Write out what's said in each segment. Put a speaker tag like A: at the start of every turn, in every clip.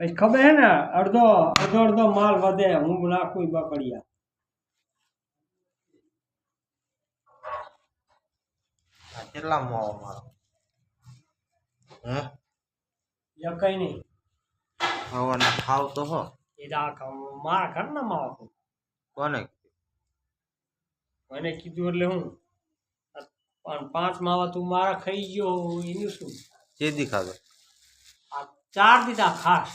A: પછી ખબર હે ને અડધો અડધો અડધો માલ વધે હું નાખું બકડિયા.
B: કેટલા માવો મારો હે?
A: એ કઈ નહીં
B: હવાના ખાવ તો હો.
A: એ કામ- મારા ઘરના માં આપું
B: કોને?
A: મને કીધું એટલે હું? પણ પાંચ માવા તું મારા ખાઈ ગયો એનું શું?
B: ચેદી ખાધો
A: આ ચાર આ ખાસ.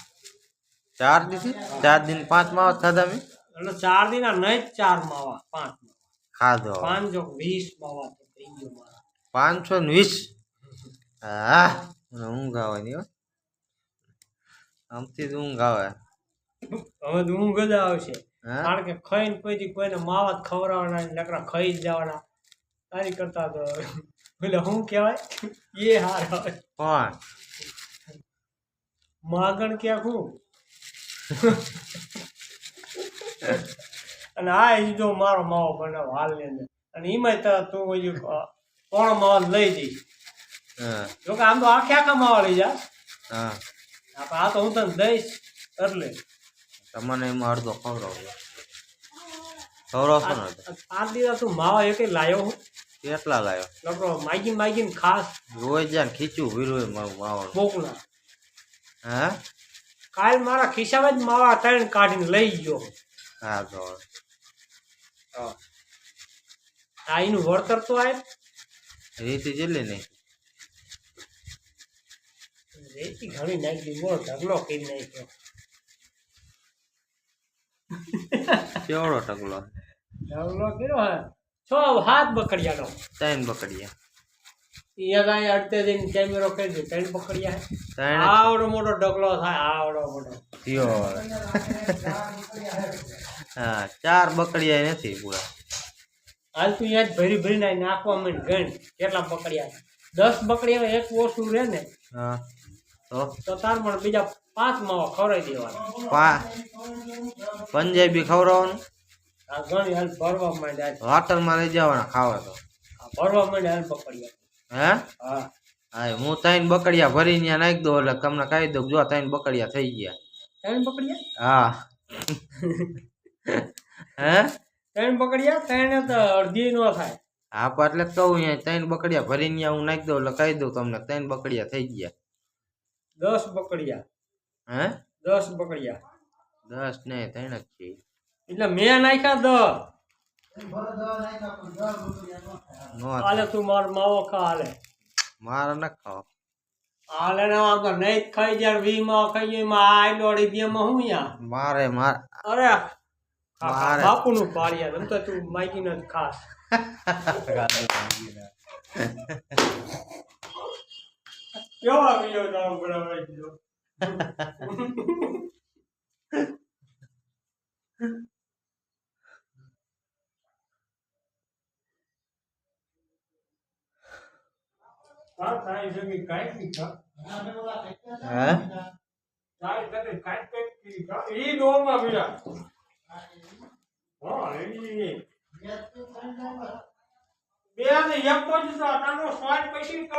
B: ચાર દીધી? ચાર દિન પાંચ માવા ખાધા મેં?
A: એટલે ચાર દીના નહીં જ ચાર માવા પાંચ
B: ખાધો.
A: પાંચ જો વીસ માવા થઈ ગયો મારા.
B: પાંચસો ને વીસ? હા ઊંઘ આવે નહીં હો. આમથી જ ઊંઘ આવે.
A: હવે તો ઊંઘ જ આવશે. કારણ કે ખાઈને પછી કોઈને માવા જ ખવડાવવાના નકરા ખાઈ જ જવાના. તારી કરતા તો એટલે શું કહેવાય? એ હાર આવે
B: કોણ?
A: માગણ ક્યાં હું? અને આ ઈ જો મારો માવો બનાવ હાલ ને અંદર. અને એમાંય તો તું હજુ કોણ માવો લઈ જઈશ.
B: હા.
A: જો કે આમ તો આખે આખા માવા લઈ જા.
B: હા.
A: આ તો હું તને દઈશ એટલે.
B: તમને એમાં અડધો ખવડાવો. ખવડાવશો ને?
A: આ દિવસ તું માવા એક લાયો હું.
B: કેટલા લાવ્યો
A: લગડો માગી માગીને ખાસ
B: રોજ જાન ખીચું વીરું મારું માવાનું
A: મોકલા
B: હા?
A: કાલ મારા ખિસ્સામાં જ માવા ત્રણ કાઢીને લઈ ગયો.
B: હા તો
A: હા. આઈનું વળતર તો આય
B: રીતિ જેટલી નહીં.
A: રેતી ઘણી નાખી દીધી બોલ ઢગલો કરી નાખ્યો.
B: કેવડો ઢગલો?
A: ઢગલો કર્યો હે. છ હાથ બકડિયાનો
B: ત્રણ બકડીયા.
A: કાંઈ અડતે દિન કેમેરો કરી દે ત્રણ પકડિયા
B: ત્રણ
A: આવડો મોટો ઢગલો થાય આવડો મોટો.
B: થયો હા ચાર બકડિયા નથી પૂરા.
A: હાલ તું યાદ ભરી ભરીને નાખવા માંડ ગણ કેટલા બકડિયા દસ બકડિયા એક ઓછું રહે ને
B: હા તો?
A: તો તાર પણ બીજા પાંચ માવા ખવડાવી દેવાના.
B: પંજાબી ખવડાવવાનું?
A: આ ઘણી હાલ ભરવા માંડ્યા.
B: હોટલમાં લઈ જવાના ખાવા તો.
A: ભરવા માંડ્યા હાલ પકડ્યા.
B: હે?
A: હા.
B: હા હું ત્રણ બકડિયા ભરી ત્યાં નાખી દઉં એટલે તમને કહી દઉં જો ત્રણ બકડિયા થઈ ગયા.
A: ત્રણ બકડિયા?
B: હા. હે?
A: ત્રણ બકડિયા? ત્રણ તો અડધી નો થાય.
B: હા પણ એટલે કહું અહીંયા ત્રણ બકડિયા ભરીને ત્યાં હું નાખી દઉં એટલે કહી દઉં તમને ત્રણ બકડિયા થઈ ગયા.
A: દસ બકડિયા.
B: હે?
A: દસ બકડિયા.
B: દસ નહીં ત્રણ જ છે.
A: એટલે મેં નાખ્યા દસ હાલે. તું મારો માવો ખા હાલે.
B: મારે ન ખાવ.
A: હાલે ને આમ તો નહીં ખાઈ જાય વી ખાઈ જાય એમાં આઈ અડી માં હું યા
B: મારે માર.
A: અરે. બાપુ નું એમ તો તું માઇકી નો ખાસ. કેવા તાર તારી જગ્યાએ કાંઈ નહીં ખા.
B: હે
A: તારી સાથે કાંઈ કંઈક નહીં ખા. ઈ ડોલમાં પીડા. હા, ઈ. બે ને એક પછી